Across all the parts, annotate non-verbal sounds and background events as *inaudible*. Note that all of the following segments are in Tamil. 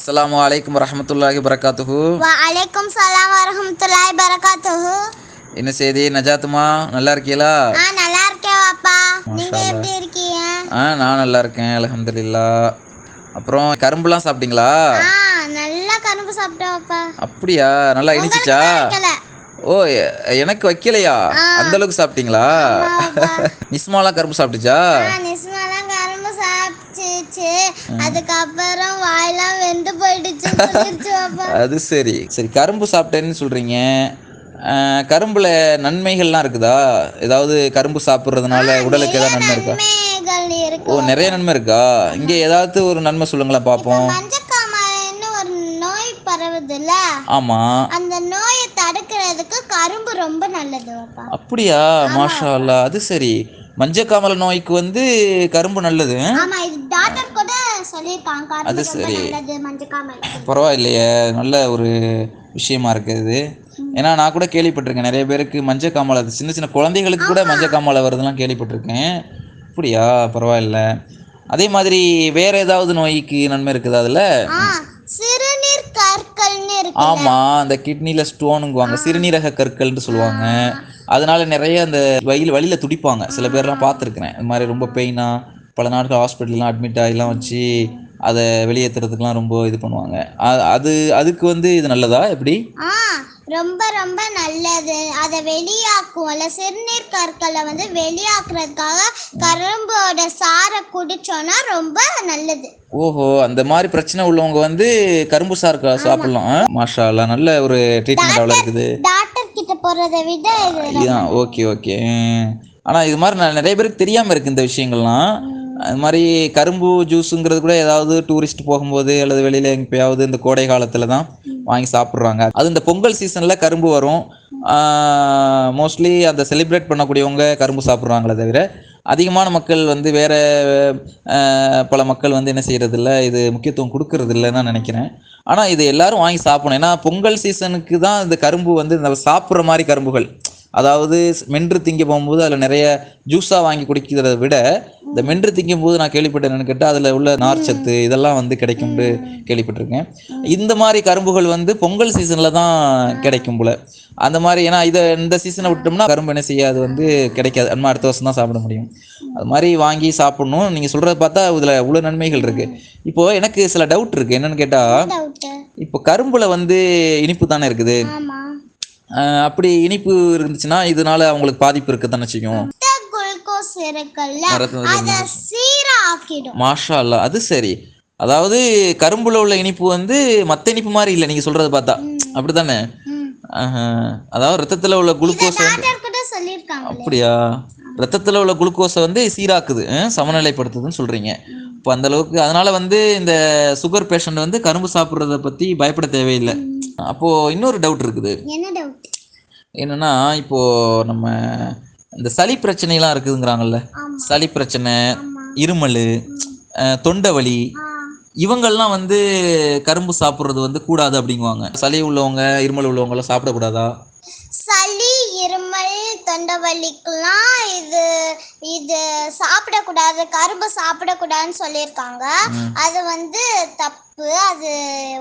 அஸ்ஸலாமு அலைக்கும் வரஹ்மத்துல்லாஹி வரகாத்துஹு வலைக்கும் சலாம் வரஹமத்துல்லாஹி பரகாத்துஹு என்ன செய்தி? நஜாத்துமா? நல்லா இருக்கீங்களா ஆ நல்லா இருக்கேன் வாப்பா. நீங்க எப்படி இருக்கீங்க? ஆ நான் நல்லா இருக்கேன் அல்ஹம்துலில்லா. அப்புறம் கரும்புலாம் சாப்பிட்டீங்களா? ஆ நல்லா கரும்பு சாப்பிட்டேன் அப்படியா? நல்லா இனிச்சிச்சா. ஓ எனக்கு வைக்கலையா? அந்த அளவுக்கு சாப்பிட்டீங்களா? நிஸ்மாலாம் *laughs* கரும்பு சாப்பிட்டுச்சா? அதுக்கப்புறம் வாயெல்லாம் வெந்து போயிடுச்சு *laughs* அது சரி. சரி கரும்பு சாப்பிட்டேன்னு சொல்றீங்க. கரும்புல நன்மைகள்லாம் இருக்குதா? ஏதாவது கரும்பு சாப்பிட்றதுனால உடலுக்கு ஏதாவது நன்மை இருக்கா? ஓ நிறைய நன்மை இருக்கா? இங்கே ஏதாவது ஒரு நன்மை சொல்லுங்களேன் பரவுதுல்ல? ஆமாம் அந்த நோயை தடுக்கிறதுக்கு கரும்பு ரொம்ப நல்லது அப்படியா? மாஷா அது சரி. மஞ்சக்காமலை நோய்க்கு வந்து கரும்பு நல்லது ஆமா இது நல்லது மஞ்சக்காமல் பரவாயில்லையே. நல்ல ஒரு விஷயமா இருக்குது ஏன்னா நான் கூட கேள்விப்பட்டிருக்கேன். நிறைய பேருக்கு மஞ்சக்காமலை அது சின்ன சின்ன குழந்தைகளுக்கு கூட மஞ்சக்காமலை வருதுலாம் கேள்விப்பட்டிருக்கேன். அப்படியா? பரவாயில்ல. அதே மாதிரி வேற ஏதாவது நோய்க்கு நன்மை இருக்குதா அதில்? சிறுநீர் கற்கள்னு ஆமா அந்த கிட்னில ஸ்டோனுங்குவாங்க. சிறுநீரக கற்கள்னு சொல்லுவாங்க. அதனால நிறைய அந்த வழியில் வழியில துடிப்பாங்க. சில பேர்லாம் பார்த்துருக்குறேன். இந்த மாதிரி ரொம்ப பெயினா பல நாட்கள் ஹாஸ்பிட்டல்லாம் அட்மிட் ஆகிலாம் வச்சு அதை வெளியேற்றுறதுக்குலாம் ரொம்ப இது பண்ணுவாங்க. அது அதுக்கு வந்து இது நல்லதா? எப்படி? ஆ ரொம்ப ரொம்ப நல்லது. அதை வெளியாக்குவோம்ல சிறுநீர் கற்களை வந்து வெளியாக்குறதுக்காக கரும்போட சாறை குடிச்சோன்னா ரொம்ப நல்லது. ஓஹோ அந்த மாதிரி பிரச்சனை உள்ளவங்க வந்து கரும்பு சார் சாப்பிடலாம். ஆ? மாஷா அல்லா நல்ல ஒரு ட்ரீட்மெண்ட் அவ்வளோ இருக்குது. டாக்டர் கிட்ட போறதை விட இது இதுதான் ஓகே ஓகே. ஆனால் இது மாதிரி நிறைய பேருக்கு தெரியாமல் இருக்குது இந்த விஷயங்கள்லாம். அது மாதிரி கரும்பு ஜூஸுங்கிறது கூட ஏதாவது டூரிஸ்ட் போகும்போது அல்லது வெளியில் எங்கேயாவது இந்த கோடை காலத்தில் தான் வாங்கி சாப்பிட்றாங்க. அது இந்த பொங்கல் சீசனில் கரும்பு வரும். மோஸ்ட்லி அதை செலிப்ரேட் பண்ணக்கூடியவங்க கரும்பு சாப்பிட்றாங்களே தவிர அதிகமான மக்கள் வந்து வேற பல மக்கள் வந்து என்ன செய்யறதில்ல இது முக்கியத்துவம் கொடுக்கறது இல்லைன்னு நான் நினைக்கிறேன். ஆனால் இது எல்லாரும் வாங்கி சாப்பிடணும். ஏன்னா பொங்கல் சீசனுக்கு தான் இந்த கரும்பு வந்து இந்த சாப்பிட்ற மாதிரி கரும்புகள். அதாவது மென்று திங்க போகும்போது அதில் நிறைய ஜூஸாக வாங்கி குடிக்கிறத விட இந்த மென்று திங்கும் போது நான் கேள்விப்பட்டேன் கேட்டால் அதில் உள்ள நார்ச்சத்து இதெல்லாம் வந்து கிடைக்கும்னு கேள்விப்பட்டிருக்கேன். இந்த மாதிரி கரும்புகள் வந்து பொங்கல் சீசனில் தான் கிடைக்கும் போல. அந்த மாதிரி ஏன்னா இதை இந்த சீசனை விட்டோம்னா கரும்பு என்ன செய்யாது வந்து கிடைக்காது. நம்ம அடுத்த வருஷம் தான் சாப்பிட முடியும். அது மாதிரி வாங்கி சாப்பிடணும். நீங்கள் சொல்கிறத பார்த்தா இதில் இவ்வளோ நன்மைகள் இருக்குது இப்போது எனக்கு சில டவுட் இருக்குது என்னன்னு கேட்டால் இப்போ கரும்புல வந்து இனிப்பு தானே இருக்குது? அப்படி இனிப்பு இருந்துச்சுன்னா இதனால அவங்களுக்கு பாதிப்பு இருக்க தானே செய்யும் மாஷா அல்லா அது சரி. அதாவது கரும்புல உள்ள இனிப்பு வந்து மத்த இனிப்பு மாதிரி இல்லை நீங்க சொல்றத பார்த்தா. ஆஹா. அதாவது ரத்தத்துல உள்ள குளுக்கோஸ் அப்படியா? ரத்தத்துல உள்ள குளுக்கோஸை வந்து சீராக்குது சமநிலைப்படுத்துதுன்னு சொல்றீங்க. இப்போ அந்த அளவுக்கு அதனால வந்து இந்த சுகர் பேஷண்ட் வந்து கரும்பு சாப்பிட்றத பத்தி பயப்பட தேவையில்லை. அப்போ இன்னொரு டவுட் இருக்குது. என்னன்னா இப்போ நம்ம இந்த சளி பிரச்சனைலாம் இருக்குதுங்கிறாங்கல்ல. சளி பிரச்சனை. இருமல் தொண்டை வலி ஆ. இவங்கெல்லாம் வந்து கரும்பு சாப்பிட்றது வந்து கூடாது அப்படிங்குவாங்க. சளி உள்ளவங்க இருமல் உள்ளவங்க எல்லாம் சாப்பிடக்கூடாதா? சளி இருமல் தொண்டவலிக்கெல்லாம் இது இது சாப்பிடக்கூடாது கரும்பு சாப்பிடக்கூடாதுன்னு சொல்லியிருக்காங்க. அது வந்து தப்பு அது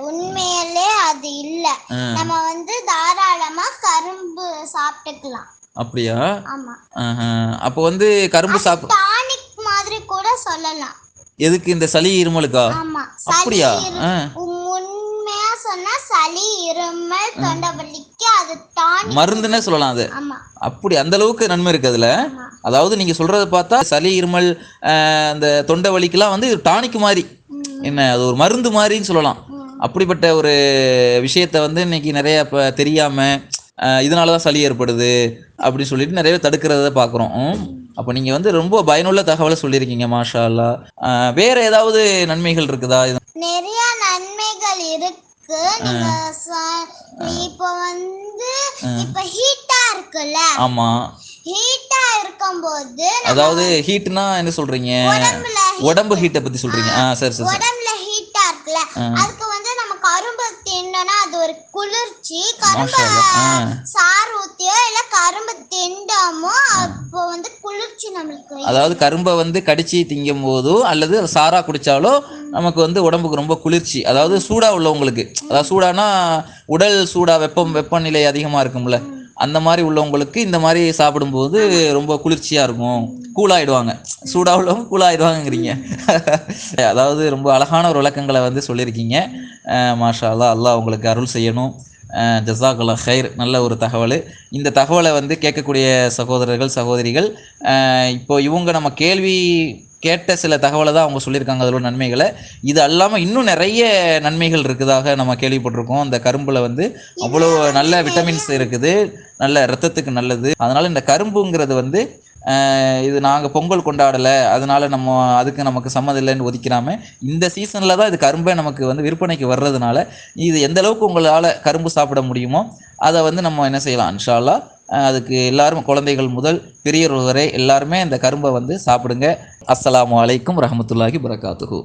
உண்மையிலே அது இல்லை. நம்ம வந்து தாராளமா கரும்பு சாப்பிட்டுக்கலாம். அப்படியா. அப்போ வந்து கரும்பு டானிக் மாதிரி கூட சொல்லலாம். எதுக்கு இந்த சளி இருமலுக்கா? அப்படியா. உண்மையா சொன்னா சளி இருமல் டானிக் மருந்துன்னே சொல்லலாம் அது. அப்படி அந்த அளவுக்கு நன்மை இருக்கு அதுல. அதாவது நீங்க சொல்றத பார்த்தா சளி இருமல் அந்த தொண்டை வலிக்கெல்லாம் வந்து டானிக் மாதிரி. என்ன அது ஒரு மருந்து மாதிரின்னு சொல்லலாம். அப்படிப்பட்ட ஒரு விஷயத்த வந்து இன்னைக்கு நிறைய இப்போ தெரியாம அஹ், இதனால தான் சளி ஏற்படுது அப்படின்னு சொல்லிட்டு நிறைய தடுக்கிறத பார்க்குறோம். அப்போ நீங்கள் வந்து ரொம்ப பயனுள்ள தகவலை சொல்லியிருக்கீங்க மாஷா அல்லா வேற ஏதாவது நன்மைகள் இருக்குதா? இது நிறைய நன்மைகள் இருக்கு. சொ- இப்போ வந்து இப்ப ஹீட்டா இருக்குல்ல? ஆமாம் ஹீட்டா இருக்கும்போது அதாவது ஹீட்னா என்ன சொல்றீங்க? உடம்புல உடம்பு ஹீட்டை பற்றி சொல்றீங்க. ஆ. சரி சரி உடம்புல ஹீட்டா இருக்குல்ல? அதுக்கு வந்து நம்ம கரும்பு தின்னோம்னா அது ஒரு குளிர்ச்சி கரும்பு. சாறு ஊத்தியோ இல்ல கரும்பு திண்டமோ அப்போ வந்து குளிர்ச்சி நம்மளுக்கு அதாவது கரும்பை வந்து கடிச்சு திங்கும் போதோ அல்லது சாரா குடிச்சாலோ நமக்கு வந்து உடம்புக்கு ரொம்ப குளிர்ச்சி. அதாவது சூடா உள்ளவங்களுக்கு. அதாவது சூடானா உடல் சூடா வெப்பம் வெப்பநிலை அதிகமா இருக்கும்ல. அந்த மாதிரி உள்ளவங்களுக்கு இந்த மாதிரி சாப்பிடும்போது ரொம்ப குளிர்ச்சியா இருக்கும். கூலாயிடுவாங்க சூடா உள்ளவங்க கூலாயிடுவாங்கங்கிறீங்க அதாவது ரொம்ப அழகான ஒரு விளக்கங்களை வந்து சொல்லியிருக்கீங்க. மாஷா அல்லாஹ் அல்லாஹ் உங்களுக்கு அருள் செய்யணும். ஜசாகுல்லா ஹைர் நல்ல ஒரு தகவல். இந்த தகவலை வந்து கேட்கக்கூடிய சகோதரர்கள் சகோதரிகள் இப்போ இவங்க நம்ம கேள்வி கேட்ட சில தகவலை தான் அவங்க சொல்லியிருக்காங்க அதோட நன்மைகளை. இது அல்லாமல் இன்னும் நிறைய நன்மைகள் இருக்குதாக நம்ம கேள்விப்பட்டிருக்கோம். இந்த கரும்பில் வந்து அவ்வளோ நல்ல விட்டமின்ஸ் இருக்குது. நல்ல ரத்தத்துக்கு நல்லது. அதனால் இந்த கரும்புங்கிறது வந்து இது நாங்கள் பொங்கல் கொண்டாடலை. அதனால நம்ம அதுக்கு நமக்கு சம்மதம் இல்லைன்னு ஒதுக்கிறாம இந்த சீசனில் தான் இது கரும்பே நமக்கு வந்து விற்பனைக்கு வர்றதுனால இது எந்த அளவுக்கு உங்களால் கரும்பு சாப்பிட முடியுமோ அதை வந்து நம்ம என்ன செய்யலாம் இன்ஷால்லா அதுக்கு எல்லாரும் குழந்தைகள் முதல் பெரியவர்கள் வரை எல்லாருமே இந்த கரும்பை வந்து சாப்பிடுங்க. அஸ்லாம் அலைக்கும் ரஹமத்துல்லாஹி வரகாத்துஹு